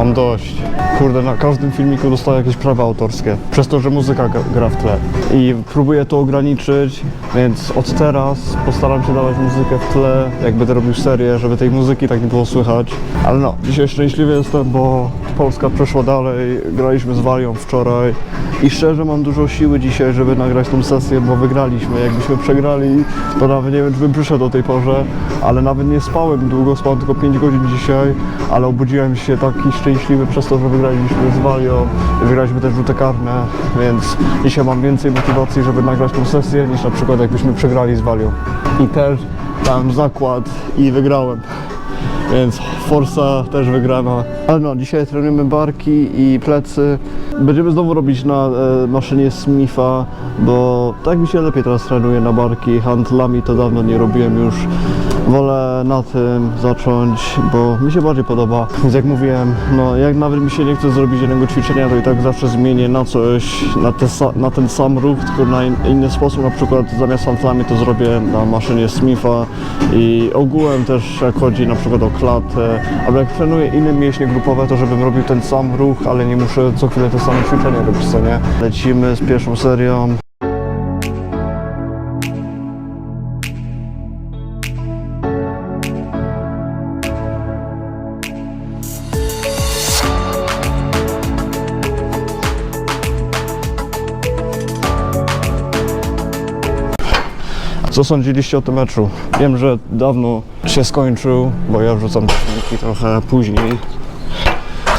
Mam dość. Kurde, na każdym filmiku dostaję jakieś prawa autorskie. Przez to, że muzyka gra- w tle. I próbuję to ograniczyć, więc od teraz postaram się dawać muzykę w tle, jak będę robił serię, żeby tej muzyki tak nie było słychać. Ale no, dzisiaj szczęśliwy jestem, bo Polska przeszła dalej, graliśmy z Walią wczoraj i szczerze mam dużo siły dzisiaj, żeby nagrać tą sesję, bo wygraliśmy. Jakbyśmy przegrali, to nawet nie wiem, czy bym przyszedł o tej porze, ale nawet nie spałem długo, spałem tylko 5 godzin dzisiaj, ale obudziłem się taki szczęśliwy przez to, że wygraliśmy z Walią, wygraliśmy też rzuty karne, więc dzisiaj mam więcej motywacji, żeby nagrać tą sesję, niż na przykład jakbyśmy przegrali z Walią. I też dałem zakład i wygrałem. Więc Forsa też wygrana. Ale no, dzisiaj trenujemy barki i plecy. Będziemy znowu robić na e, maszynie Smitha, bo tak mi się lepiej teraz trenuje na barki. Handlami to dawno nie robiłem już. Wolę na tym zacząć, bo mi się bardziej podoba. Więc jak mówiłem, no jak nawet mi się nie chce zrobić jednego ćwiczenia, to i tak zawsze zmienię na coś, na, te, na ten sam ruch, tylko na in, inny sposób. Na przykład zamiast handlami to zrobię na maszynie Smitha i ogółem też jak chodzi na przykład o klatę, albo jak trenuję inne mięśnie grupowe, to żebym robił ten sam ruch, ale nie muszę co chwilę te same ćwiczenia robić, co nie? Lecimy z pierwszą serią. Co sądziliście o tym meczu? Wiem, że dawno się skończył, bo ja wrzucam filmiki trochę później.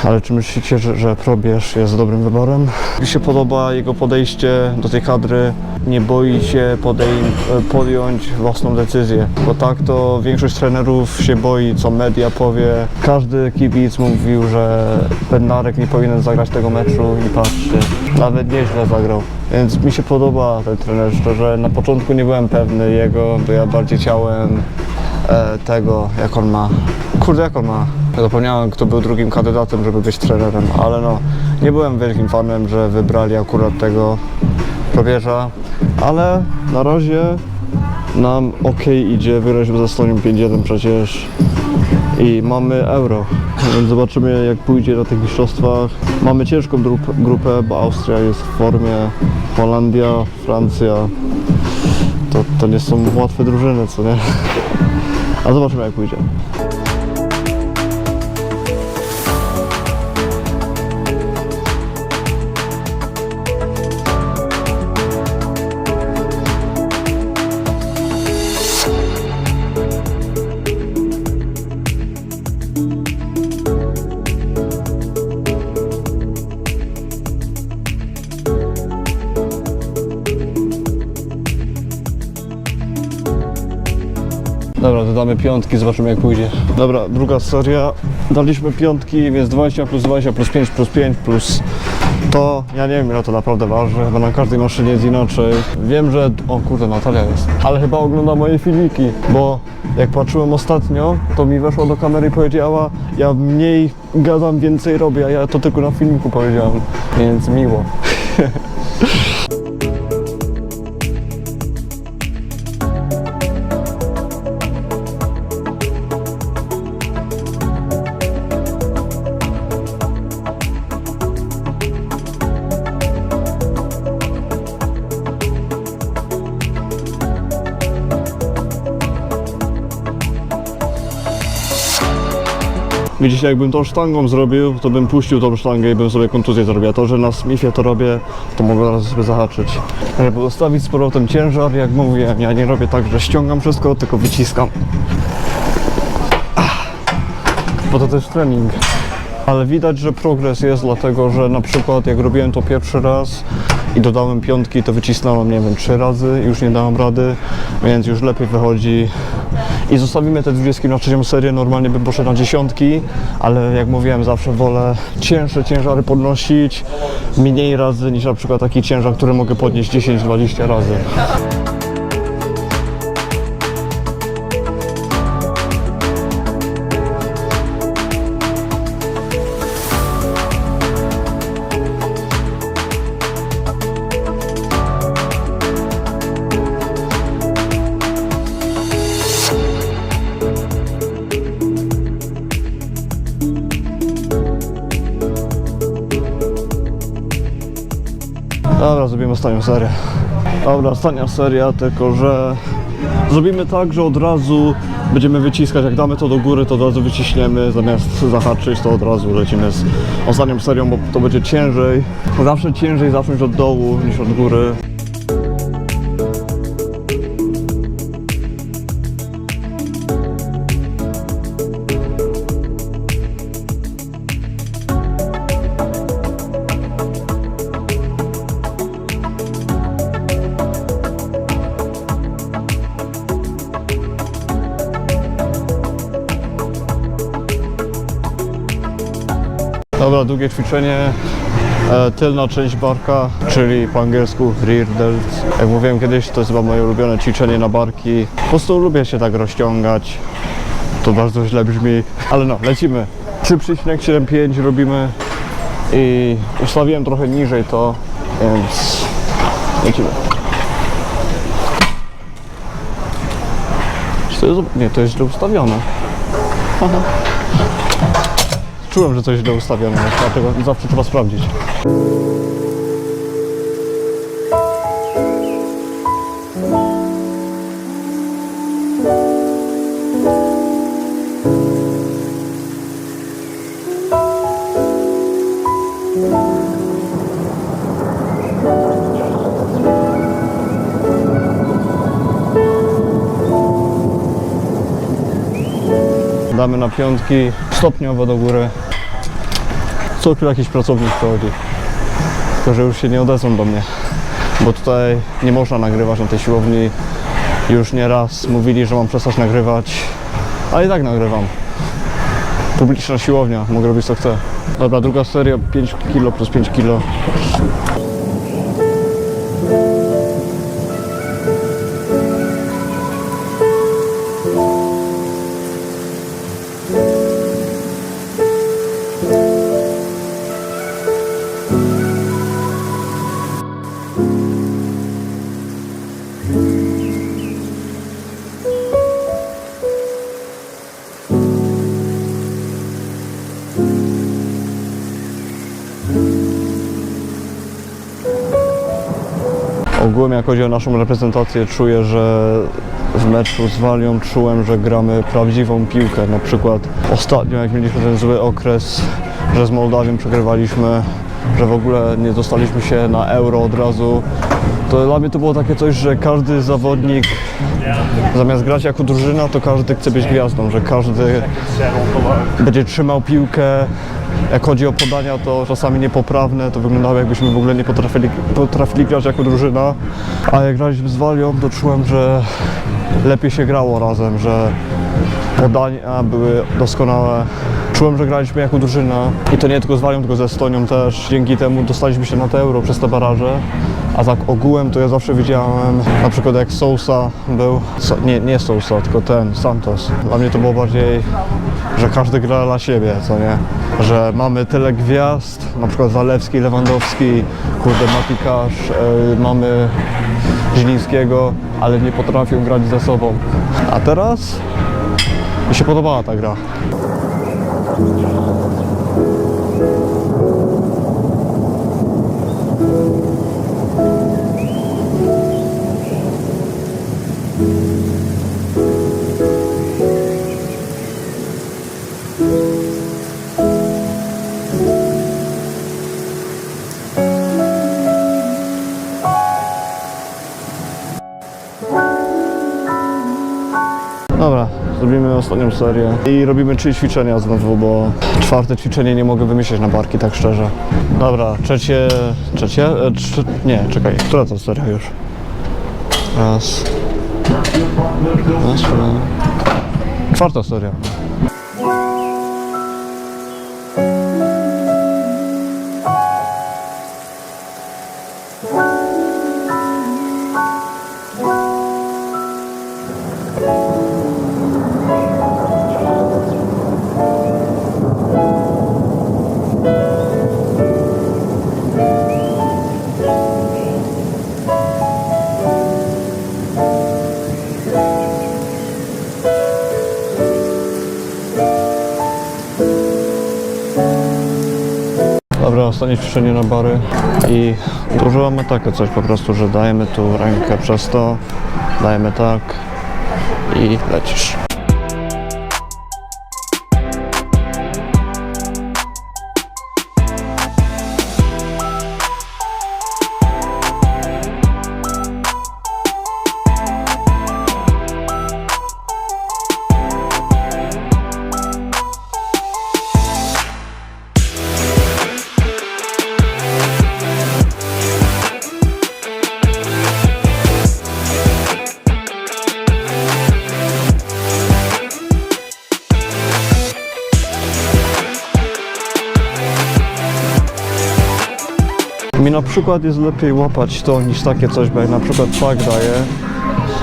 Ale czy myślicie, że, że Probierz jest dobrym wyborem? Mi się podoba jego podejście do tej kadry. Nie boi się podej- podjąć własną decyzję. Bo tak to większość trenerów się boi, co media powie. Każdy kibic mówił, że Bednarek nie powinien zagrać tego meczu i patrzcie, nawet nieźle zagrał. Więc mi się podoba ten trener, szczerze. Na początku nie byłem pewny jego, bo ja bardziej chciałem e, tego, jak on ma. Kurde, jak on ma. Zapomniałem, kto był drugim kandydatem, żeby być trenerem, ale no, nie byłem wielkim fanem, że wybrali akurat tego probierza, ale na razie nam ok idzie, wygraliśmy ze Stonią 5-1 przecież i mamy euro, więc zobaczymy jak pójdzie na tych mistrzostwach. Mamy ciężką grup- grupę, bo Austria jest w formie, Holandia, Francja, to, to nie są łatwe drużyny, co nie? A zobaczymy jak pójdzie. Dodamy piątki, zobaczymy jak pójdzie. Dobra, druga seria. Daliśmy piątki, więc 20 plus 20 plus 5 plus 5 plus to, ja nie wiem ile to naprawdę waży, chyba na każdej maszynie jest inaczej. Wiem, że, o kurde, Natalia jest, ale chyba ogląda moje filmiki, bo jak patrzyłem ostatnio, to mi weszła do kamery i powiedziała, ja mniej gadam, więcej robię, a ja to tylko na filmiku powiedziałem, więc miło. Jakbym to sztangą zrobił, to bym puścił tą sztangę i bym sobie kontuzję zrobił. A to, że na Smithie to robię, to mogę zaraz sobie zahaczyć. Żeby ustawić z powrotem ciężar, jak mówiłem, ja nie robię tak, że ściągam wszystko, tylko wyciskam. Bo to też trening. Ale widać, że progres jest, dlatego że na przykład jak robiłem to pierwszy raz i dodałem piątki, to wycisnąłem, nie wiem, trzy razy, już nie dałem rady, więc już lepiej wychodzi. I zostawimy te 20 na trzecią serię, normalnie bym poszedł na dziesiątki, ale jak mówiłem, zawsze wolę cięższe ciężary podnosić mniej razy niż na przykład taki ciężar, który mogę podnieść 10-20 razy. Ostatnią serię. Dobra, ostatnia seria, tylko że zrobimy tak, że od razu będziemy wyciskać, jak damy to do góry, to od razu wyciśniemy, zamiast zahaczyć, to od razu lecimy z ostatnią serią, bo to będzie ciężej. Zawsze ciężej zacząć od dołu niż od góry. Dobra, długie ćwiczenie. E, tylna część barka, czyli po angielsku rear delt. Jak mówiłem kiedyś, to jest chyba moje ulubione ćwiczenie na barki. Po prostu lubię się tak rozciągać. To bardzo źle brzmi, ale no, lecimy. 3,75 robimy i ustawiłem trochę niżej to, więc lecimy. Czy to jest, nie, to jest źle ustawione. Czułem, że coś źle ustawione, dlatego zawsze trzeba sprawdzić. Damy na piątki, stopniowo do góry. Co chwilę jakiś pracownik przychodzi. Tylko, że już się nie odezwą do mnie. Bo tutaj nie można nagrywać na tej siłowni. Już nie raz mówili, że mam przestać nagrywać. A i tak nagrywam. Publiczna siłownia, mogę robić co chcę. Dobra, druga seria 5 kg plus 5 kg. Ogółem jak chodzi o naszą reprezentację czuję, że w meczu z Walią czułem, że gramy prawdziwą piłkę. Na przykład ostatnio jak mieliśmy ten zły okres, że z Mołdawią przegrywaliśmy, że w ogóle nie dostaliśmy się na euro od razu. To dla mnie to było takie coś, że każdy zawodnik zamiast grać jako drużyna, to każdy chce być gwiazdą, że każdy będzie trzymał piłkę. Jak chodzi o podania, to czasami niepoprawne, to wyglądało jakbyśmy w ogóle nie potrafili, potrafili grać jako drużyna. A jak graliśmy z Walią, to czułem, że lepiej się grało razem, że podania były doskonałe. Czułem, że graliśmy jako drużyna i to nie tylko z Walią, tylko ze Estonią też. Dzięki temu dostaliśmy się na te euro przez te baraże. A tak ogółem to ja zawsze widziałem, na przykład jak Sousa był, nie, nie Sousa, tylko ten, Santos. Dla mnie to było bardziej, że każdy gra dla siebie, co nie? Że mamy tyle gwiazd, na przykład Zalewski, Lewandowski, kurde Matikasz, yy, mamy Zielińskiego, ale nie potrafią grać ze sobą. A teraz mi się podobała ta gra. Ostatnią serię i robimy trzy ćwiczenia znowu, bo czwarte ćwiczenie nie mogę wymyślić na barki, tak szczerze. Dobra, trzecie, trzecie, e, nie, czekaj, która to seria już? Raz, raz, czwarta seria. Dobra, ostatnie ćwiczenie na bary i używamy takie coś po prostu, że dajemy tu rękę przez to, dajemy tak i lecisz. Przykład jest lepiej łapać to niż takie coś, bo jak na przykład tak daję,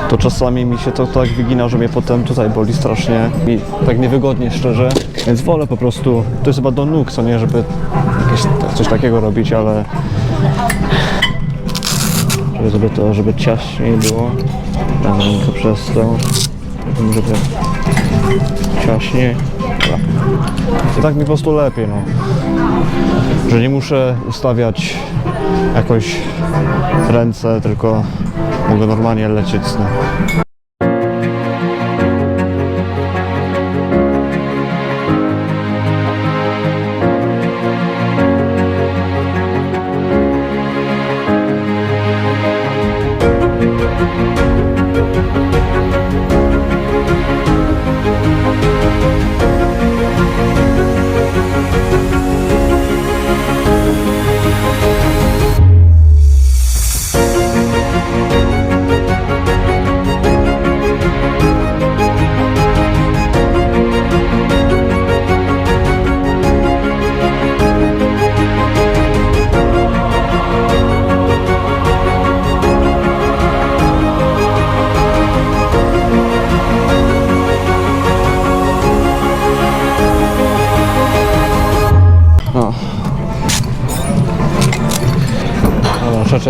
to czasami mi się to tak wygina, że mnie potem tutaj boli strasznie. Mi tak niewygodnie szczerze, więc wolę po prostu, to jest chyba do nóg, co nie, żeby jakieś, coś takiego robić, ale żeby to, żeby ciaśniej było, rękę przez to, żeby ciaśniej. I tak mi po prostu lepiej, no że nie muszę ustawiać jakoś ręce, tylko mogę normalnie lecieć z tym.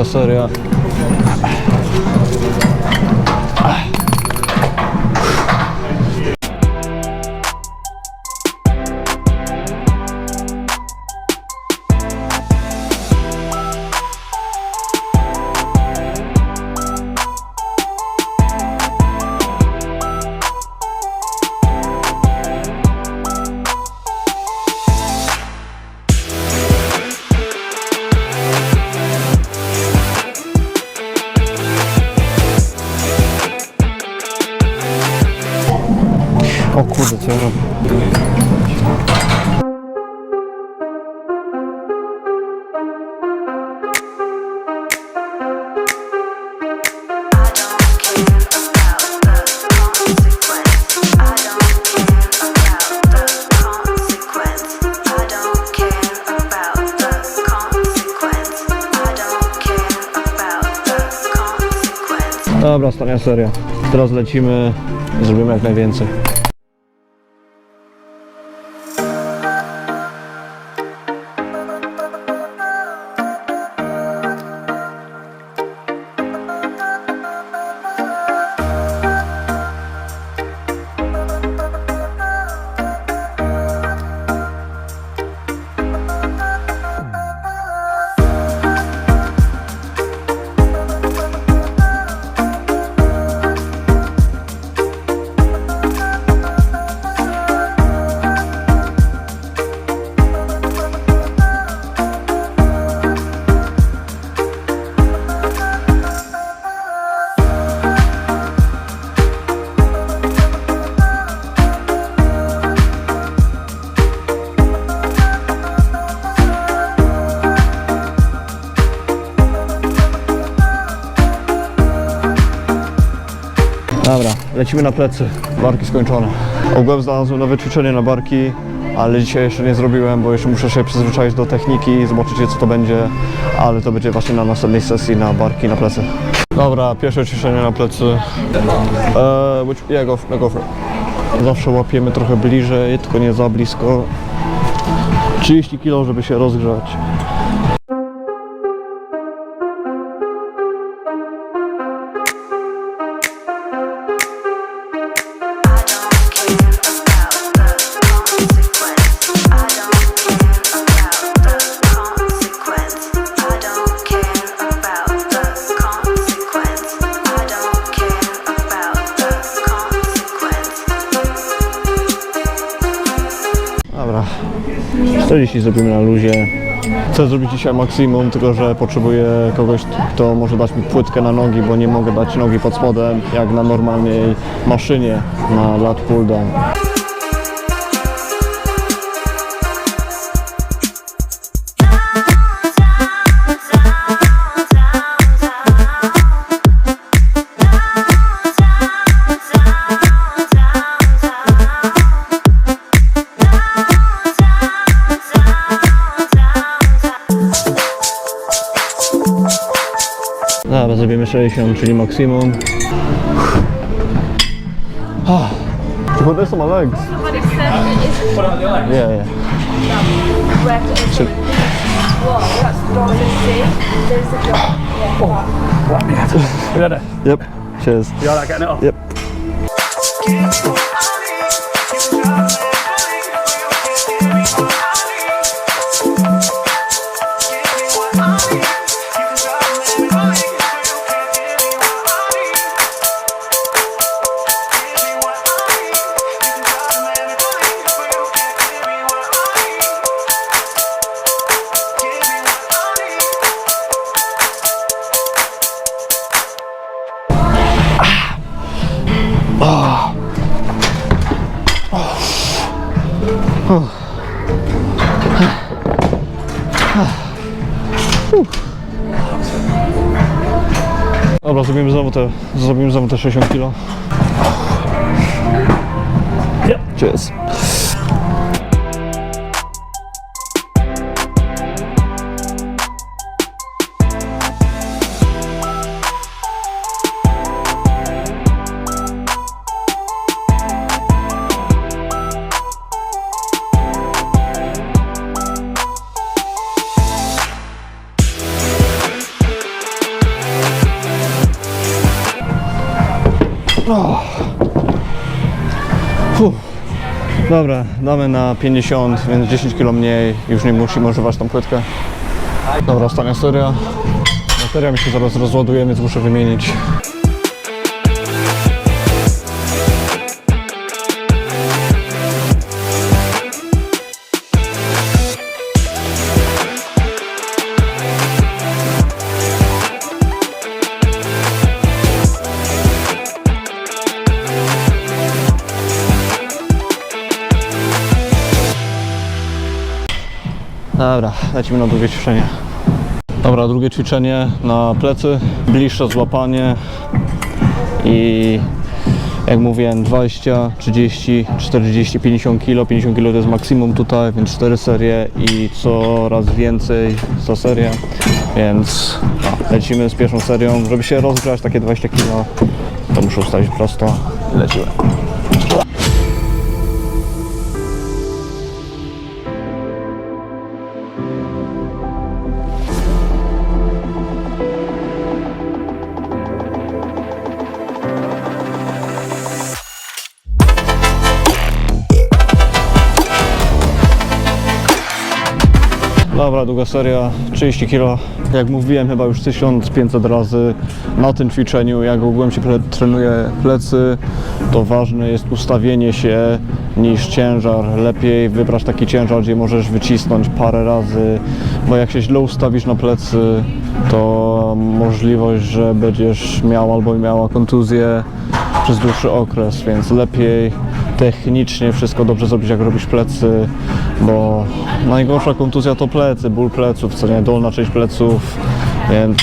Seria. Dobra, ostatnia seria. Teraz lecimy zrobimy jak najwięcej. Lecimy na plecy. Barki skończone. Ogółem znalazłem nowe ćwiczenie na barki, ale dzisiaj jeszcze nie zrobiłem, bo jeszcze muszę się przyzwyczaić do techniki zobaczyć co to będzie, ale to będzie właśnie na następnej sesji na barki na plecy. Dobra, pierwsze ćwiczenie na plecy. Eee, which, yeah, go for it. Zawsze łapiemy trochę bliżej, tylko nie za blisko. 30 kg, żeby się rozgrzać. Zrobimy na luzie. Chcę zrobić dzisiaj maksimum, tylko że potrzebuję kogoś, kto może dać mi płytkę na nogi, bo nie mogę dać nogi pod spodem, jak na normalnej maszynie na lat pull down. 60, czyli maksimum. Oh, well, on my legs. Yeah, yeah. Yep. Cheers. You alright getting it off? Yep. Dobra, damy na 50, więc 10 kg mniej. Już nie musimy używać tą płytkę. Dobra, ostatnia seria. Bateria mi się zaraz rozładuje, więc muszę wymienić. Dobra, lecimy na drugie ćwiczenie. Dobra, drugie ćwiczenie na plecy, bliższe złapanie. I jak mówiłem 20, 30, 40, 50 kg, 50 kg to jest maksimum tutaj, więc 4 serie i coraz więcej za serię, więc no, lecimy z pierwszą serią, żeby się rozgrzać takie 20 kg, to muszę ustawić prosto. Lecimy. Dobra, długa seria, 30 kg. Jak mówiłem chyba już 1500 razy na tym ćwiczeniu, jak ogółem się trenuje plecy, to ważne jest ustawienie się niż ciężar. Lepiej wybrać taki ciężar, gdzie możesz wycisnąć parę razy, bo jak się źle ustawisz na plecy, to możliwość, że będziesz miał albo miała kontuzję przez dłuższy okres, więc lepiej technicznie wszystko dobrze zrobić, jak robisz plecy, bo najgorsza kontuzja to plecy, ból pleców, co nie, dolna część pleców, więc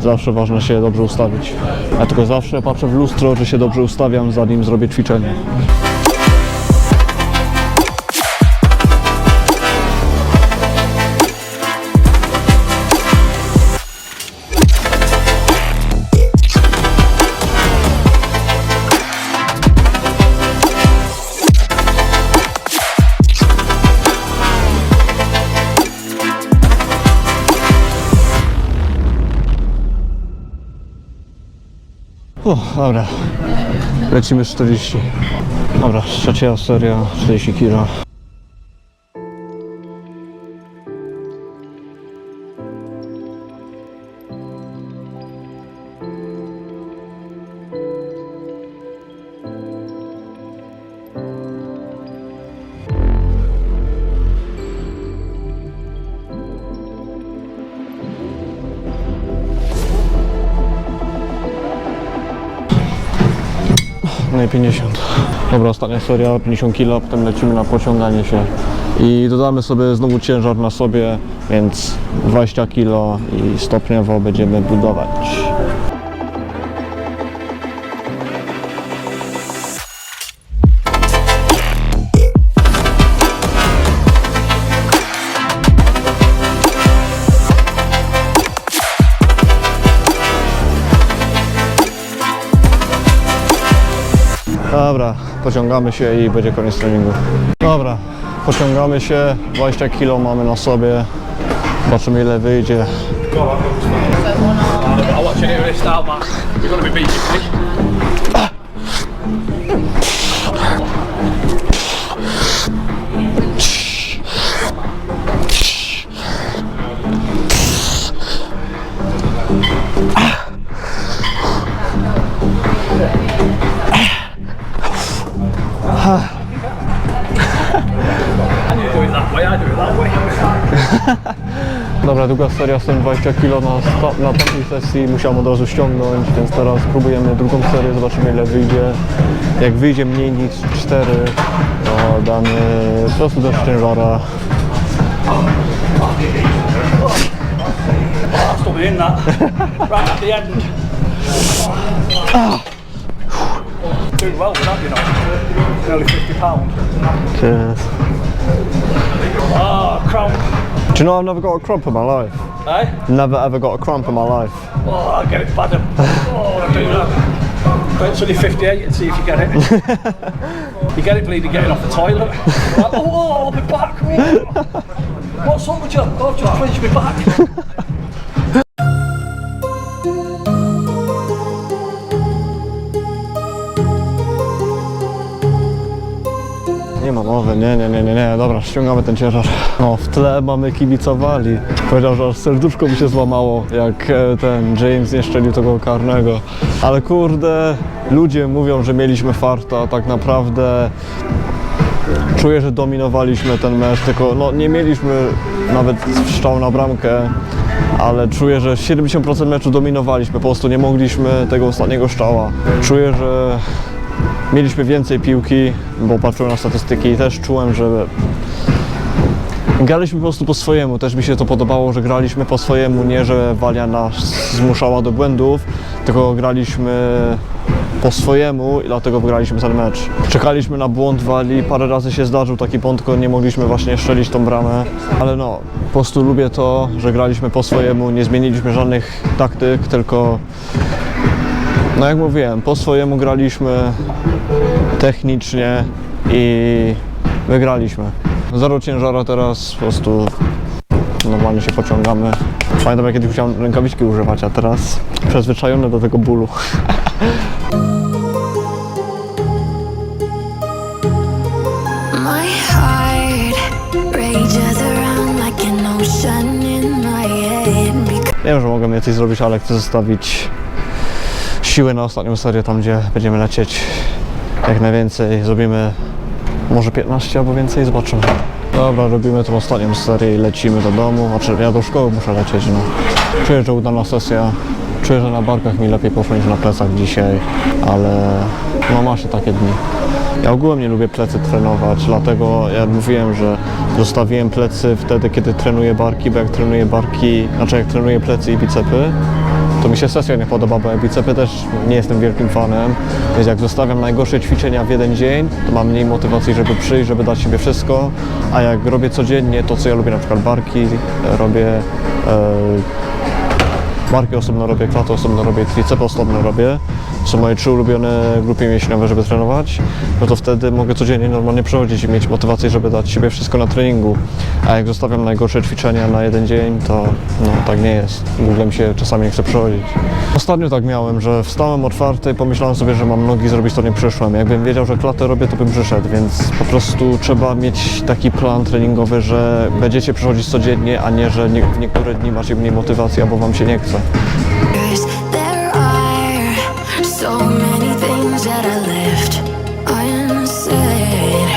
zawsze ważne się dobrze ustawić. Ja tylko zawsze patrzę w lustro, czy się dobrze ustawiam, zanim zrobię ćwiczenie. Dobra, lecimy z 40. Dobra, trzecia seria, 40 kg. 50. Dobra, ostatnia seria, 50 kg, potem lecimy na pociąganie się. I dodamy sobie znowu ciężar na sobie, więc 20 kg i stopniowo będziemy budować. Dobra, pociągamy się i będzie koniec treningu. Dobra, pociągamy się, 20 kg mamy na sobie. Zobaczymy ile wyjdzie. Dobra, długa seria z tym 20 kg na, na takiej sesji musiałem od razu ściągnąć, więc teraz próbujemy drugą serię, zobaczymy ile wyjdzie. Jak wyjdzie mniej niż 4, to damy prostu też ciężara. I'll still be in that. right at the end. Doing well for that, you know. Nearly 50 pounds. Cheers. Ah, crown. Do you know I've never got a cramp in my life? Eh? Never ever got a cramp in my life. Oh, I get it bad. Oh, I do that. Wait till you're 58 and see if you get it. you get it bleeding getting off the toilet. Like, oh, oh, I'll be back. Oh. What's up with you? Oh, I've just clenched my back. Nie nie, nie, nie, nie, dobra, ściągamy ten ciężar. No, w tle mamy kibicowali. Powiedział, że aż serduszko mi się złamało, jak e, ten James nie szczelił tego karnego. Ale kurde, ludzie mówią, że mieliśmy farta, tak naprawdę czuję, że dominowaliśmy ten mecz, tylko no, nie mieliśmy nawet strzał na bramkę, ale czuję, że 70% meczu dominowaliśmy, po prostu nie mogliśmy tego ostatniego strzała. Czuję, że mieliśmy więcej piłki, bo patrzyłem na statystyki i też czułem, że graliśmy po prostu po swojemu. Też mi się to podobało, że graliśmy po swojemu, nie że Walia nas zmuszała do błędów, tylko graliśmy po swojemu i dlatego wygraliśmy ten mecz. Czekaliśmy na błąd Wali, parę razy się zdarzył taki błąd, tylko nie mogliśmy właśnie strzelić tą bramę, ale no, po prostu lubię to, że graliśmy po swojemu, nie zmieniliśmy żadnych taktyk, tylko no jak mówiłem, po swojemu graliśmy technicznie i wygraliśmy. Zero ciężara teraz, po prostu normalnie się pociągamy. Pamiętam jak kiedyś chciałem rękawiczki używać, a teraz przyzwyczajony do tego bólu. Wiem, że mogę coś zrobić, ale chcę zostawić siły na ostatnią serię, tam gdzie będziemy lecieć jak najwięcej. Zrobimy może 15 albo więcej, zobaczymy. Dobra, robimy tą ostatnią serię i lecimy do domu. Znaczy, ja do szkoły muszę lecieć, no. Czuję, że udana sesja. Czuję, że na barkach mi lepiej poszło niż na plecach dzisiaj, ale no ma się takie dni. Ja ogółem nie lubię plecy trenować, dlatego ja mówiłem, że zostawiłem plecy wtedy, kiedy trenuję barki, bo jak trenuję barki, znaczy jak trenuję plecy i bicepy, to mi się sesja nie podoba, bo bicepy też nie jestem wielkim fanem, więc jak zostawiam najgorsze ćwiczenia w jeden dzień, to mam mniej motywacji, żeby przyjść, żeby dać siebie wszystko, a jak robię codziennie to, co ja lubię, na przykład barki, robię e, Barki osobno robię, klatę osobno robię, tricepy osobno robię. Są moje trzy ulubione grupy mięśniowe, żeby trenować. No to wtedy mogę codziennie normalnie przychodzić i mieć motywację, żeby dać siebie wszystko na treningu. A jak zostawiam najgorsze ćwiczenia na jeden dzień, to no tak nie jest. W ogóle mi się czasami nie chce przychodzić. Ostatnio tak miałem, że wstałem o czwartej, pomyślałem sobie, że mam nogi zrobić, to nie przyszłem. Jakbym wiedział, że klatę robię, to bym przyszedł, więc po prostu trzeba mieć taki plan treningowy, że będziecie przychodzić codziennie, a nie, że w niektóre dni macie mniej motywacji albo wam się nie chce. There are so many things that I left unsaid.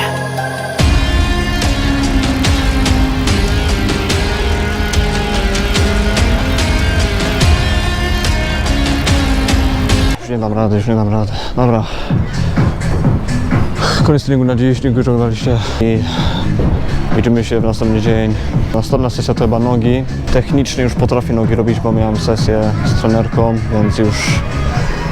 Już nie dam rady, już nie dam rady. Dobra, Koniec treningu na dziś, dziękuję, że oglądaliście i widzimy się w następny dzień. Następna sesja to chyba nogi. Technicznie już potrafię nogi robić, bo miałem sesję z trenerką, więc już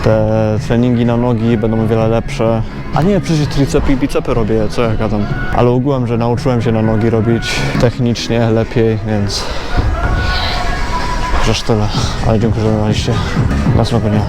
te treningi na nogi będą o wiele lepsze. A nie, przecież tricepy i bicepy robię, co ja gadam. Ale ogółem, że nauczyłem się na nogi robić technicznie lepiej, więc Przecież tyle. Ale dziękuję, że oglądaliście. Następnego dnia.